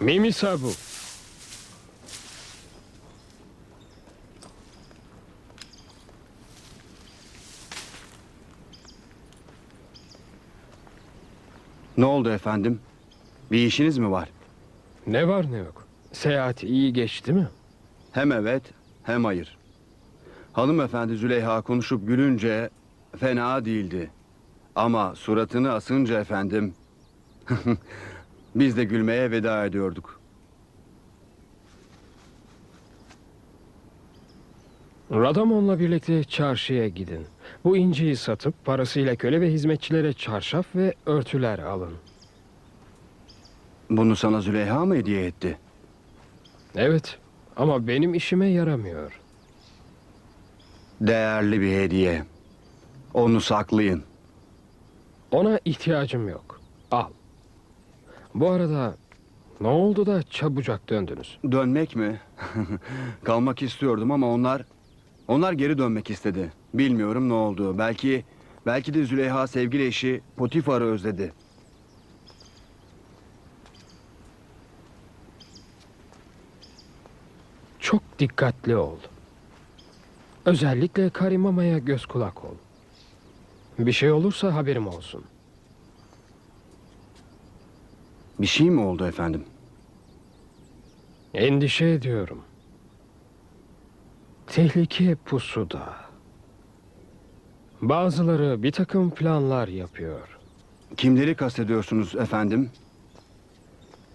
Mimisa bu. Ne oldu efendim? Bir işiniz mi var? Ne var ne yok. Seyahat iyi geçti mi? Hem evet hem hayır. Hanımefendi Züleyha konuşup gülünce fena değildi. Ama suratını asınca efendim biz de gülmeye veda ediyorduk. Radamon'la birlikte çarşıya gidin. Bu inciyi satıp parasıyla köle ve hizmetçilere çarşaf ve örtüler alın. Bunu sana Züleyha mı hediye etti? Evet ama benim işime yaramıyor. Değerli bir hediye. Onu saklayın. Ona ihtiyacım yok. Al. Bu arada ne oldu da çabucak döndünüz? Dönmek mi? Kalmak istiyordum ama onlar onlar geri dönmek istedi. Bilmiyorum ne oldu. Belki belki de Züleyha sevgili eşi Potifar'ı özledi. Çok dikkatli ol. Özellikle Karimama'ya göz kulak ol. Bir şey olursa haberim olsun. Bir şey mi oldu efendim? Endişe ediyorum. Tehlike pusuda. Bazıları bir takım planlar yapıyor. Kimleri kastediyorsunuz efendim?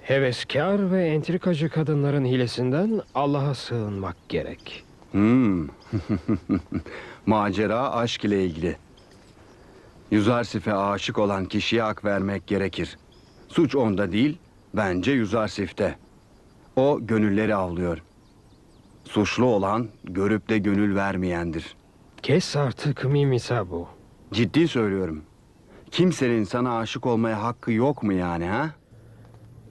Heveskar ve entrikacı kadınların hilesinden Allah'a sığınmak gerek. Hmm. Macera aşk ile ilgili. Yüzarsif'e aşık olan kişiye hak vermek gerekir. Suç onda değil, bence Yüzarsif'te. O gönülleri avlıyor. Suçlu olan görüp de gönül vermeyendir. Kes artık Mimisa bu. Ciddi söylüyorum. Kimsenin sana aşık olmaya hakkı yok mu yani ha?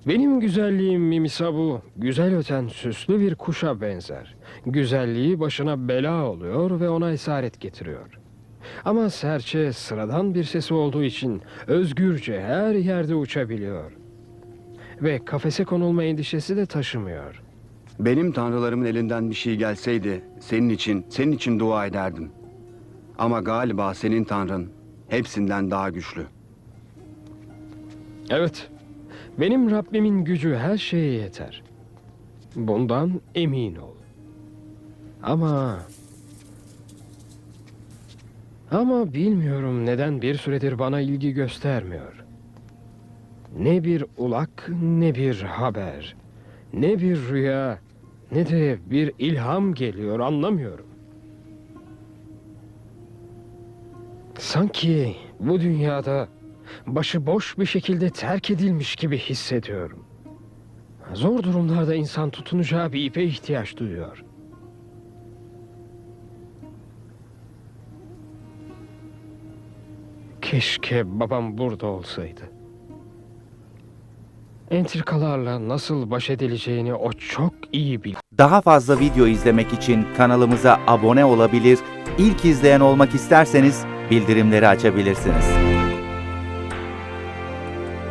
Benim güzelliğim Mimisabu, güzel öten süslü bir kuşa benzer. Güzelliği başına bela oluyor ve ona esaret getiriyor. Ama serçe sıradan bir sesi olduğu için özgürce her yerde uçabiliyor. Ve kafese konulma endişesi de taşımıyor. Benim tanrılarımın elinden bir şey gelseydi senin için, senin için dua ederdim. Ama galiba senin tanrın hepsinden daha güçlü. Evet, benim Rabbimin gücü her şeye yeter. Bundan emin ol. Ama... Ama bilmiyorum neden bir süredir bana ilgi göstermiyor. Ne bir ulak, ne bir haber, ne bir rüya, ne de bir ilham geliyor anlamıyorum. Sanki bu dünyada başıboş bir şekilde terk edilmiş gibi hissediyorum. Zor durumlarda insan tutunacağı bir ipe ihtiyaç duyuyor. Keşke babam burada olsaydı. Entrikalarla nasıl baş edileceğini o çok iyi bilir. Daha fazla video izlemek için kanalımıza abone olabilir, ilk izleyen olmak isterseniz bildirimleri açabilirsiniz.